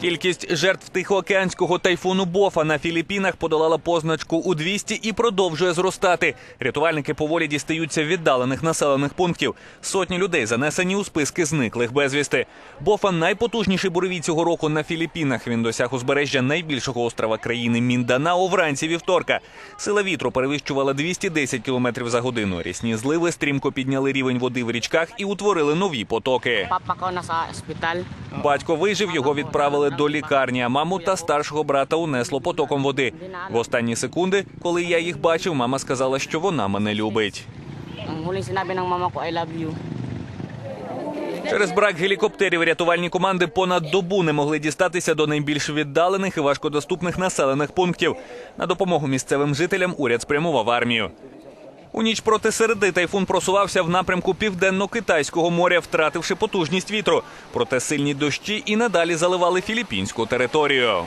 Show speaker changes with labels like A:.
A: Кількість жертв тихоокеанського тайфуну Бофа на Філіппінах подолала позначку у 200 і продовжує зростати. Рятувальники поволі дістаються віддалених населених пунктів. Сотні людей занесені у списки зниклих безвісти. Бофа найпотужніший буревій цього року на Філіппінах. Він досяг узбережжя найбільшого острова країни Мінданао вранці вівторка. Сила вітру перевищувала 210 км за годину. Рісні зливи стрімко підняли рівень води в річках і утворили нові потоки. Батько вижив, його відправили до лікарні, а маму та старшого брата унесло потоком води. В останні секунди, коли я їх бачив, мама сказала, що вона мене любить. Через брак гелікоптерів рятувальні команди понад добу не могли дістатися до найбільш віддалених і важкодоступних населених пунктів. На допомогу місцевим жителям уряд спрямував армію. У ніч проти середи тайфун просувався в напрямку південно-китайського моря, втративши потужність вітру. Проте сильні дощі і надалі заливали філіппінську територію.